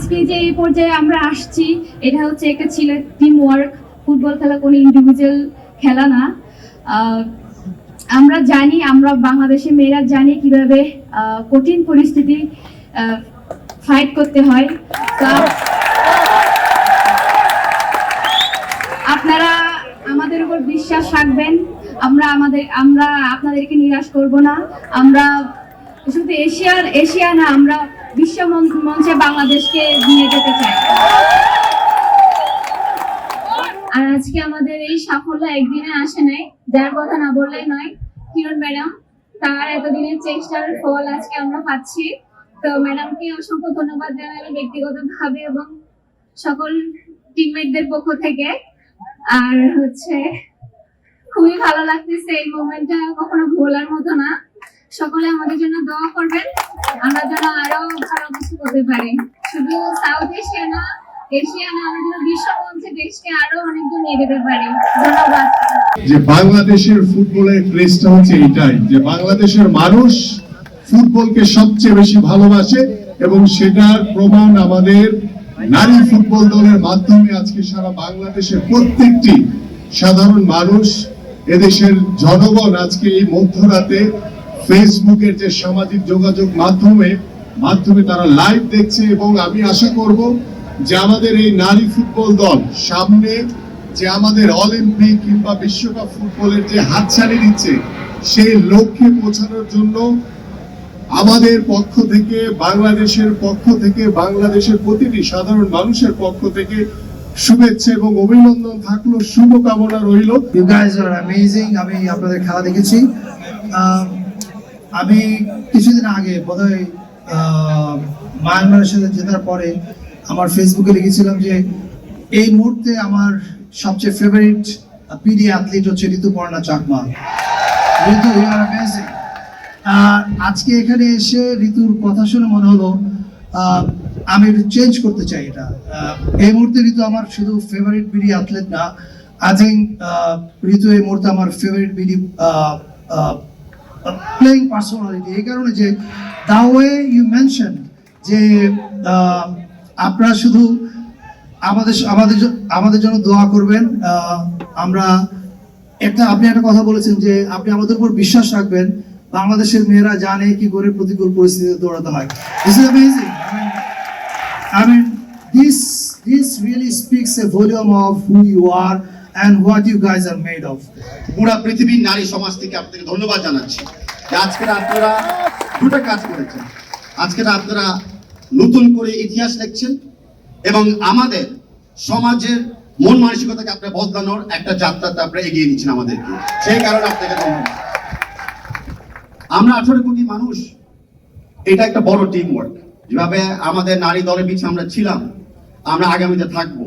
আজকে যে এই পর্যায়ে আমরা আসছি, এটা হচ্ছে একটা ছিল টিম ওয়ার্ক ফুটবল খেলা কোনো ইন্ডিভিজুয়াল খেলা না। আমরা জানি, আমরা বাংলাদেশের মেয়েরা জানি কীভাবে কঠিন পরিস্থিতি ফাইট করতে হয়। আপনারা আমাদের উপর বিশ্বাস রাখবেন। আমরা আমাদের, আমরা আপনাদেরকে নিরাশ করব না। আমরা শুধু এশিয়ার, এশিয়া না, আমরা বিশ্ব মঞ্চে বাংলাদেশকে নিয়ে যেতে চাই। আর আজকে আমাদের এই সাফল্য একদিনে আসে নাই, যার কথা না বললেই নয়। কিরণ ম্যাডাম, তার এতদিনের চেষ্টার ফল আজকে আমরা পাচ্ছি। তো ম্যাডামকে অসংখ্য ধন্যবাদ জানাই ব্যক্তিগতভাবে এবং সকল টিমমেটদের পক্ষ থেকে। আর হচ্ছে, খুবই ভালো লাগতেছে এই মোমেন্টটা কখনো ভোলার মতো না। সকলে আমাদের জন্য দোয়া করবেন। আমরা যেন আরও ভালো কিছু করতে পারি। শুধু সাউথ এশিয়া না এশিয়া না আমরা যেন বিশ্ব মঞ্চে দেশকে আরও অনেক দূর নিয়ে যেতে পারি। ধন্যবাদ। যে বাংলাদেশের ফুটবলের ক্রেজটা হচ্ছে এটাই যে বাংলাদেশের মানুষ ফুটবলকে সবচেয়ে বেশি ভালোবাসে এবং সেটার প্রমাণ আমাদের নারী ফুটবল দলের মাধ্যমে আজকে সারা বাংলাদেশের প্রত্যেকটি সাধারণ মানুষ, এদেশের জনগণ আজকে এই মধ্যরাতে ফেসবুকের যে সামাজিক যোগাযোগ মাধ্যমে মাধ্যমে তারা লাইভ দেখছে এবং আমি আশা করব যে আমাদের এই নারী ফুটবল দল সামনে যে আমাদের অলিম্পিক কিংবা বিশ্বকাপ ফুটবলের যে হাতছানি দিচ্ছে, সেই লক্ষ্যে পৌঁছানোর জন্য আমাদের পক্ষ থেকে, বাংলাদেশের পক্ষ থেকে, বাংলাদেশের প্রতিটি সাধারণ মানুষের পক্ষ থেকে শুভেচ্ছা এবং অভিনন্দন থাকল, শুভকামনা রইল। আমি আপনাদের খেলা দেখেছি। আমি কিছুদিন আগে বোধহয় মায়ানমারের সাথে জেতার পরে আমার ফেসবুকে লিখেছিলাম যে, এই মুহূর্তে আমার সবচেয়ে ফেভারিট পিডি অ্যাথলিট হচ্ছে ঋতুপর্ণা চাকমা। ঋতু আজকে এখানে এসে ঋতুর কথা শুনে মনে হলো আমি একটু চেঞ্জ করতে চাই এটা। এই মুহূর্তে ঋতু আমার শুধু ফেভারিট বিডি অ্যাথলেট না আই থিঙ্ক ঋতু এই মুহূর্তে আমার ফেভারিট বিডি প্লেইং পার্সোনালিটি এই কারণে যে দা ওয়ে ইউ মেনশন যে আপনারা শুধু আমাদের আমাদের আমাদের জন্য দোয়া করবেন আমরা একটা আপনি একটা কথা বলেছেন যে আপনি আমাদের উপর বিশ্বাস রাখবেন বাংলাদেশের মেয়েরা জানে কি করে প্রতিকূল পরিস্থিতিতে দৌড়াতে হয়। This is amazing I mean, this this really speaks a volume of who you are and what you guys are made of. পুরা পৃথিবীর নারী সমাজ থেকে আপনাকে ধন্যবাদ জানাচ্ছি। যে আজকে আপনারা দুটো কাজ করেছেন। আজকে আপনারা নতুন করে ইতিহাস লিখছেন এবং আমাদের সমাজের মন মানসিকতাকে আপনারা বদলানোর একটা যাত্রাতে আপনারা এগিয়ে নিচ্ছেন আমাদেরকে। সেই কারণে আপনাকে ধন্যবাদ। আমরা আঠারো কোটি মানুষ, এটা একটা বড় টিম ওয়ার্ক যেভাবে আমাদের নারী দলের পিছিয়ে আমরা ছিলাম, আমরা আগামীতে থাকব।